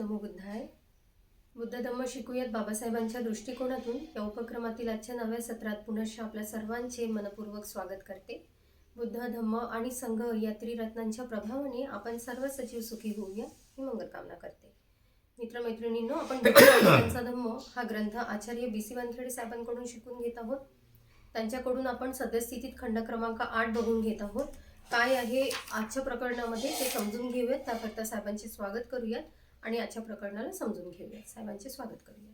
नमो बुद्धाय बुद्ध धम्म शिकूयात बाबासाहेबांच्या दृष्टिकोनातून. या उपक्रमातील आजच्या नव्या सत्रात पुनश्च आपल्या सर्वांचे मनपूर्वक स्वागत करते. बुद्ध धम्म आणि संघ या त्रिरत्नांच्या प्रभावाने आपण सर्व सजीव सुखी होऊया ही मंगलकामना करते. मित्रमैत्रिणींनो आपण यांचा धम्म हा ग्रंथ आचार्य बी सी वानखेडे साहेबांकडून शिकून घेत आहोत. त्यांच्याकडून आपण सद्यस्थितीत खंड क्रमांक आठ बघून घेत आहोत. काय आहे आजच्या प्रकरणामध्ये ते समजून घेऊयात. त्याकरता साहेबांचे स्वागत करूयात. आणि आजच्या प्रकरणाला समजून घेऊयात. साहेबांचे स्वागत करूयात.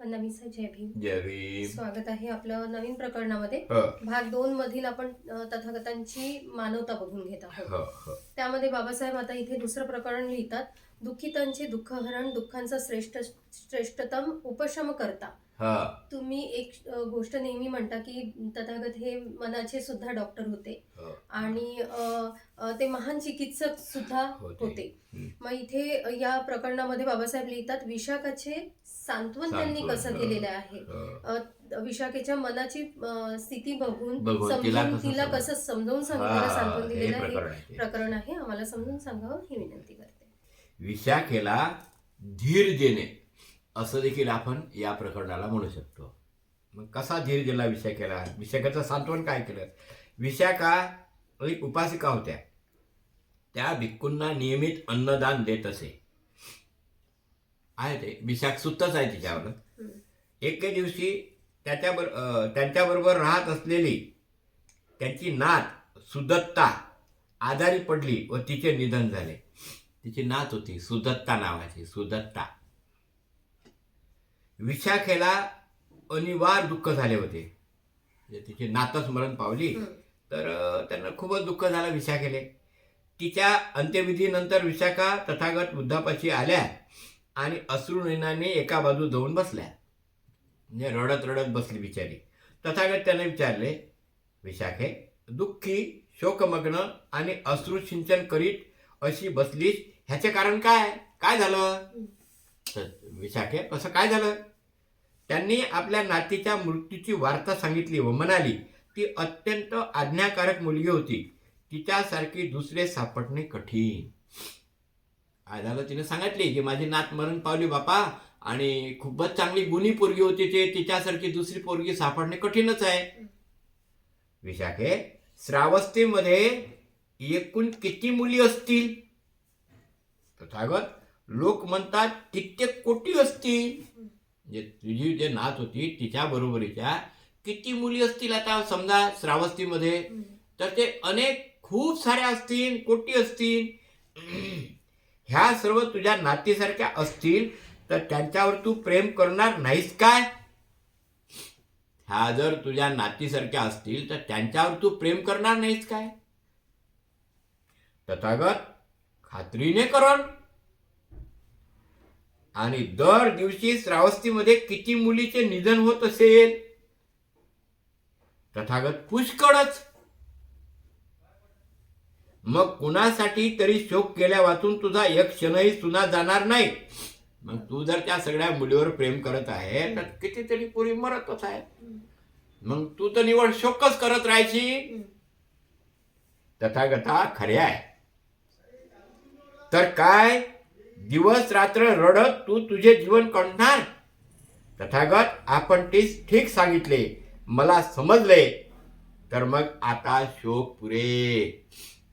वंदना साहेब जय भीम. जय भीम. स्वागत आहे आपलं नवीन प्रकरणामध्ये. भाग दोन मधील आपण तथागतांची मानवता बघून घेत आहोत. त्यामध्ये बाबासाहेब आता इथे दुसरं प्रकरण लिहितात. दुःखितांचे दुःखहरण दुःखांचा श्रेष्ठ श्रेष्ठतम उपशम करता हा तुम्ही एक गोष्ट नेहमी म्हणता की तथागत हे मनाचे सुद्धा डॉक्टर होते ह. आणि अ, ते महान चिकित्सक सुद्धा होते. होते हम्म. मग इथे या प्रकरणामध्ये बाबासाहेब लिहितात विशाखाचे सांत्वन त्यांनी सांत्वन, कसं ह. केलेलं आहे ह. विशाखेच्या मनाची अ, स्थिती बघून बघून तिला समजून कसं तिला कसं समजावून हा, सांगितलेलं सांत्वन हे दिलेलं आहे प्रकरण आहे ते. प्रकरण आहे आम्हाला समजून सांगावं ही विनंती करते विशाखेला धीर देणे असं देखील आपण या प्रकरणाला म्हणू शकतो. मग कसा धीर दिला विशाखेला विशाखाचं सांत्वन काय केलं? विशाखा एक उपासिका होत्या. त्या भिक्कूंना नियमित अन्नदान देत असे. आहे ते. विशाख सुत्तच आहे तिच्यावर. एके दिवशी त्याच्याबर त्यांच्याबरोबर राहत असलेली त्यांची नात सुदत्ता आजारी पडली व तिचे निधन झाले. तिची नात होती सुदत्ता नावाची सुदत्ता. विशाखेला अनिवार्य दुःख झाले होते. तिची नातच मरण पावली. तर त्यांना खूपच दुःख झालं विशाखेले. तिच्या अंत्यविधीनंतर विशाखा तथागत बुद्धापाशी आल्या आणि अश्रुनयनाने एका बाजू जाऊन बसल्या. म्हणजे रडत रडत बसली बिचारी. तथागत त्याने विचारले विशाखे दुःखी शोकमग्न आणि अश्रुसिंचन करीत अशी बसलीस ह्याचे कारण काय? काय झालं? तर विशाखे कसं काय झालं? त्यांनी आपल्या नातीच्या मृत्यूची वार्ता सांगितली व म्हणाली ती अत्यंत आज्ञाकारक मुलगी होती. तिच्यासारखी दुसरे सापडणे कठीण. काय तिने सांगितली की माझी नात मरण पावली बापा आणि खूपच चांगली गुणी पोरगी होती ते. तिच्यासारखी दुसरी पोरगी सापडणे कठीणच आहे. विशाखे श्रावस्तीमध्ये एकूण किती मुली असतील? तथागत लोक म्हणतात कित्येक कोटी असतील. म्हणजे तुझी जे नात होती तिच्या बरोबरीच्या किती मुली असतील आता? समजा श्रावस्तीमध्ये. तर ते अनेक खूप साऱ्या असतील कोटी असतील. ह्या सर्व तुझ्या नातीसारख्या असतील तर त्यांच्यावर तू प्रेम करणार नाहीस काय? ह्या जर तुझ्या नातीसारख्या असतील तर त्यांच्यावर तू प्रेम करणार नाहीस काय? तथागत खात्रीने करण. आणि दर दिवशी श्रावस्तीमध्ये किती मुलीचे निधन होत असेल? तथागत पुष्कळच. मग कुणासाठी तरी शोक केल्या वाचून तुझा एक क्षणही सुना जाणार नाही. मग तू जर त्या सगळ्या मुलीवर प्रेम करत आहे तर कितीतरी पुरी मरतच आहे. मग तू तर निवड शोकच करत राहायची. तथागता खरे आहे. तर काय? दिवस रात्र रडत तू तुझे जीवन काढणार तथागत आपण तीच ठीक सांगितले. मला समजले. तर मग आता शोक पुरे.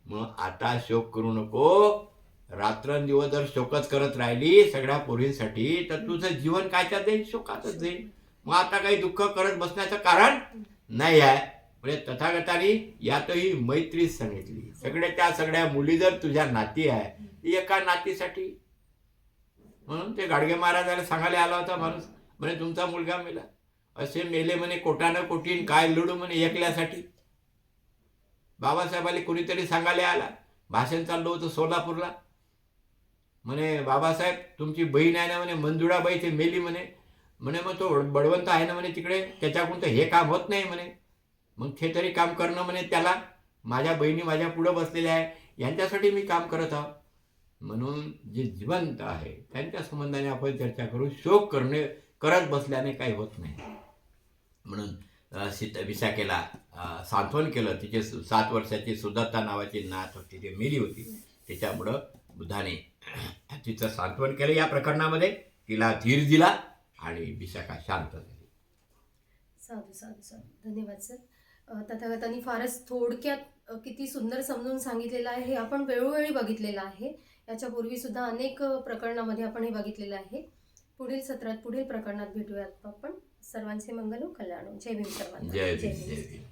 मग आता शोक करू नको. रात्रंदिवस जर शोकच करत राहिली सगळ्या पोरींसाठी तर तुझं जीवन कायच्यात जाईल? शोकातच जाईल. मग आता काही दुःख करत बसण्याचं कारण नाही आहे. म्हणजे तथागताने यातही मैत्रीच सांगितली. सगळ्या त्या सगळ्या मुली जर तुझ्या नाती आहे ती एका नातीसाठी म्हणून ते गाडगे महाराजाला सांगायला आला होता माणूस म्हणे तुमचा मुलगा मेला. असे मेले म्हणे कोटानं कोटीन काय लुडू म्हणे एकल्यासाठी. बाबासाहेबाला कोणीतरी सांगायला आला. भाषण चाललो होतं सोलापूरला. म्हणे बाबासाहेब तुमची बहीण आहे ना म्हणे मंजुळाबाई ते मेली म्हणे. म्हणे मग तो बळवंत आहे ना म्हणे तिकडे त्याच्याकडून तर हे काम होत नाही म्हणे. मग ते तरी काम करणं म्हणे त्याला माझ्या बहिणी माझ्या पुढं बसलेल्या आहे यांच्यासाठी मी काम करत आहोत म्हणून जे जिवंत आहे त्यांच्या संबंधाने आपण चर्चा करू शोक करणे करत बसल्याने काही होत नाही. म्हणून सीत विशाखेला सांत्वन केलं तिचे सु- सात वर्षाची सुदत्ता नावाची नात होती ती मेली होती. त्याच्यामुळं बुद्धाने तिचं सांत्वन केलं या प्रकरणामध्ये. तिला धीर दिला आणि विशाखा शांत झाली. साधू साधू साधू. धन्यवाद सर. तथागतांनी फारच थोडक्यात किती सुंदर समजून सांगितलेलं आहे. हे आपण वेळोवेळी बघितलेलं आहे. याच्यापूर्वी सुद्धा अनेक प्रकरणामध्ये आपण हे बघितलेलं आहे. पुढील सत्रात पुढील प्रकरणात भेटूयात आपण. सर्वांचे मंगल हो, कल्याण हो. जय भीम सर्वांना. जय भीम.